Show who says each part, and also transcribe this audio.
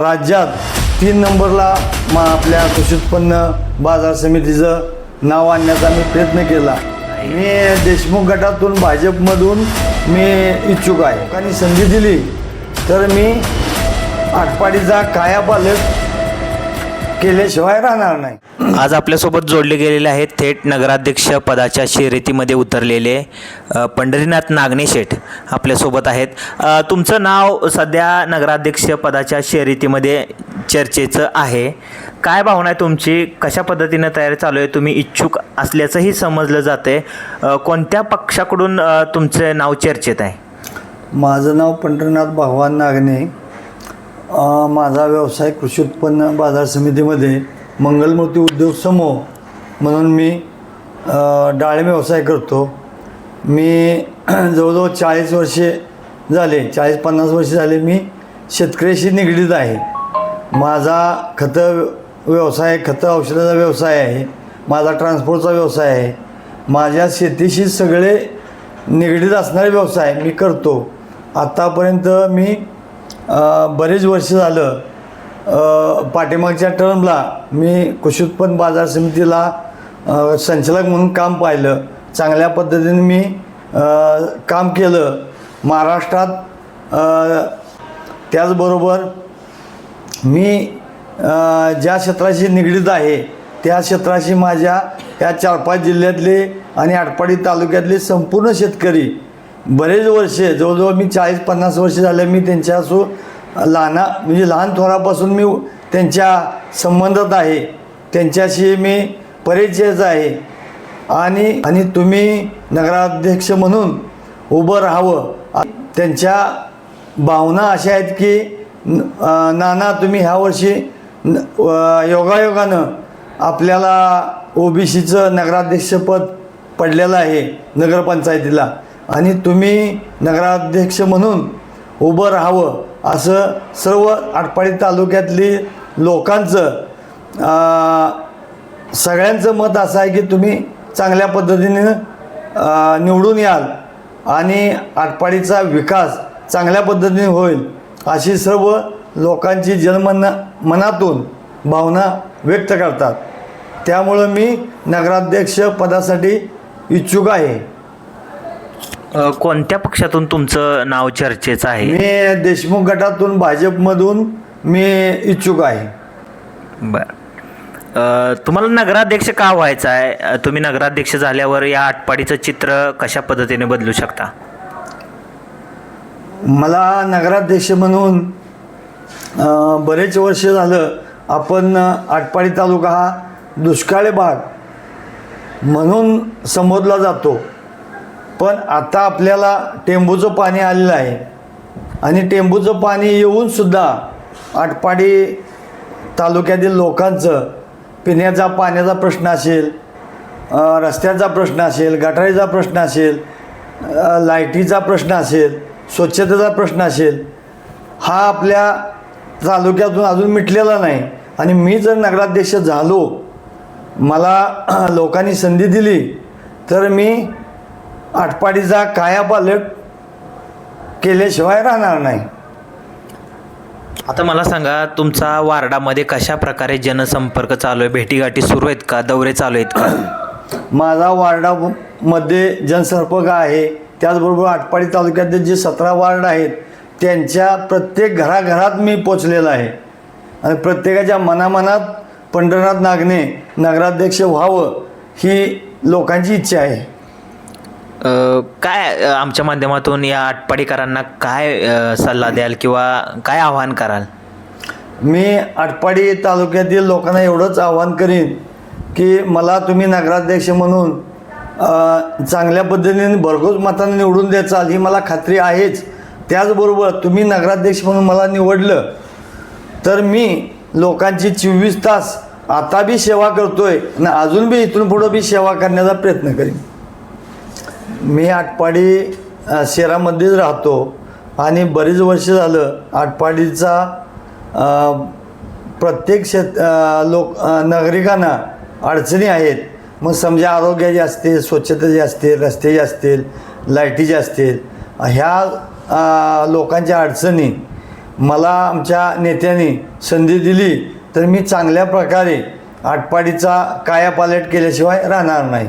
Speaker 1: राज्यात तीन नंबरला मा आपल्या कृषी उत्पन्न बाजार समितीचं नाव आणण्याचा मी प्रयत्न केला. मी देशमुख गटातून भाजपमधून मी इच्छुक आहे. लोकांनी संधी दिली तर मी आटपाडीचा कायापालक केल्याशिवाय राहणार नाही.
Speaker 2: आज आपल्यासोबत जोडले गेलेले आहेत थेट नगराध्यक्ष पदाच्या शर्यतीमध्ये उतरलेले अ, पंढरीनाथ नागणे शेठ आपल्यासोबत आहेत. अ, तुमचं नाव सध्या नगराध्यक्ष पदाच्या शर्यतीमध्ये चर्चेचं आहे. काय भावना आहे तुमची? कशा पद्धतीनं तयारी चालू आहे? तुम्ही इच्छुक असल्याचंही समजलं जाते कोणत्या पक्षाकडून अ, तुमचं नाव चर्चेत आहे?
Speaker 1: माझं नाव पंढरनाथ भगवान नागणे. अ, माझा व्यवसाय कृषी उत्पन्न बाजार समितीमध्ये मंगलमूर्ती उद्योग समूह म्हणून मी डाळिंब व्यवसाय करतो. मी जवळजवळ चाळीस वर्षे झाले चाळीस पन्नास वर्षे झाले मी शेतकऱ्याशी निगडीत आहे. माझा खतं व्यवसाय खतं औषधाचा व्यवसाय आहे. माझा ट्रान्सपोर्टचा व्यवसाय आहे. माझ्या शेतीशी सगळे निगडीत असणारे व्यवसाय मी करतो. आत्तापर्यंत मी बरेच वर्ष झालं पाठीमागच्या टर्मला मी कृषी उत्पन्न बाजार समितीला संचालक म्हणून काम पाहिलं. चांगल्या पद्धतीने मी काम केलं. महाराष्ट्रात त्याचबरोबर मी ज्या क्षेत्राशी निगडीत आहे त्या क्षेत्राशी माझ्या या चार पाच जिल्ह्यातले आणि आटपाडी तालुक्यातले संपूर्ण शेतकरी बरेच वर्षे जवळजवळ मी चाळीस पन्नास वर्ष झाले मी त्यांच्यासो लहाना म्हणजे लहान थोरापासून मी त्यांच्या संबंधात आहे. त्यांच्याशी मी परिचयच आहे. आणि आणि तुम्ही नगराध्यक्ष म्हणून उभं राहावं. त्यांच्या भावना अशा आहेत की न- नाना तुम्ही ह्या वर्षी न- योगायोगानं आपल्याला ओबीसीचं नगराध्यक्षपद पडलेलं आहे नगरपंचायतीला. आणि तुम्ही नगराध्यक्ष म्हणून उभं राहावं असं सर्व आटपाडी तालुक्यातली लोकांचं सगळ्यांचं मत असं आहे की तुम्ही चांगल्या पद्धतीने निवडून याल आणि आटपाडीचा विकास चांगल्या पद्धतीने होईल अशी सर्व लोकांची जनमन मनातून भावना व्यक्त करतात. त्यामुळं मी नगराध्यक्ष पदासाठी इच्छुक आहे.
Speaker 2: अ, कोणत्या पक्षातून तुमचं नाव चर्चेचं आहे?
Speaker 1: मी देशमुख गटातून भाजपमधून मी इच्छुक आहे.
Speaker 2: बर. अ, तुम्हाला नगराध्यक्ष का व्हायचं आहे? अ, तुम्ही नगराध्यक्ष झाल्यावर या आटपाडीचं चित्र कशा पद्धतीने बदलू शकता?
Speaker 1: मला नगराध्यक्ष म्हणून अ, बरेच वर्ष झालं आपण अ, आटपाडी तालुका हा दुष्काळी भाग म्हणून संबोधला जातो. पण आता आपल्याला टेंबूचं पाणी आलेलं आहे. आणि टेंबूचं पाणी येऊनसुद्धा आटपाडी तालुक्यातील लोकांचं पिण्याचा पाण्याचा प्रश्न असेल रस्त्याचा प्रश्न असेल गटारीचा प्रश्न असेल लाईटीचा प्रश्न असेल स्वच्छतेचा प्रश्न असेल हा आपल्या तालुक्यातून अजून मिटलेला नाही. आणि मी जर नगराध्यक्ष झालो मला लोकांनी संधी दिली तर मी आटपाडीचा कायापालट केल्याशिवाय राहणार नाही.
Speaker 2: आता मला सांगा तुमचा वार्डामध्ये कशा प्रकारे जनसंपर्क चालू आहे? भेटीगाठी सुरू आहेत का? दौरे चालू आहेत का?
Speaker 1: माझा वार्डामध्ये जनसंपर्क आहे. त्याचबरोबर आटपाडी तालुक्यातील जे सतरा वार्ड आहेत त्यांच्या प्रत्येक घराघरात मी पोचलेला आहे. आणि प्रत्येकाच्या मनामनात पंढरनाथ नागणे नगराध्यक्ष व्हावं ही लोकांची इच्छा आहे.
Speaker 2: काय आमच्या माध्यमातून या आटपाडीकरांना काय सल्ला द्याल किंवा काय आव्हान कराल?
Speaker 1: मी आटपाडी तालुक्यातील लोकांना एवढंच आवाहन करीन की मला तुम्ही नगराध्यक्ष म्हणून चांगल्या पद्धतीने भरघोस मताने निवडून द्याचाल ही मला खात्री आहेच. त्याचबरोबर तुम्ही नगराध्यक्ष म्हणून मला निवडलं तर मी लोकांची चोवीस तास आता बी सेवा करतोय आणि अजून बी इथून पुढं बी सेवा करण्याचा प्रयत्न करीन. मी आटपाडी शहरामध्येच राहतो. आणि बरीच वर्ष झालं आटपाडीचा प्रत्येक शेत लोक नागरिकांना अडचणी आहेत. मग समजा आरोग्याची असतील स्वच्छतेचे असतील रस्त्याचे असतील लाईटीचे असतील ह्या लोकांच्या अडचणी मला आमच्या नेत्यांनी संधी दिली तर मी चांगल्या प्रकारे आटपाडीचा कायापालट केल्याशिवाय राहणार नाही.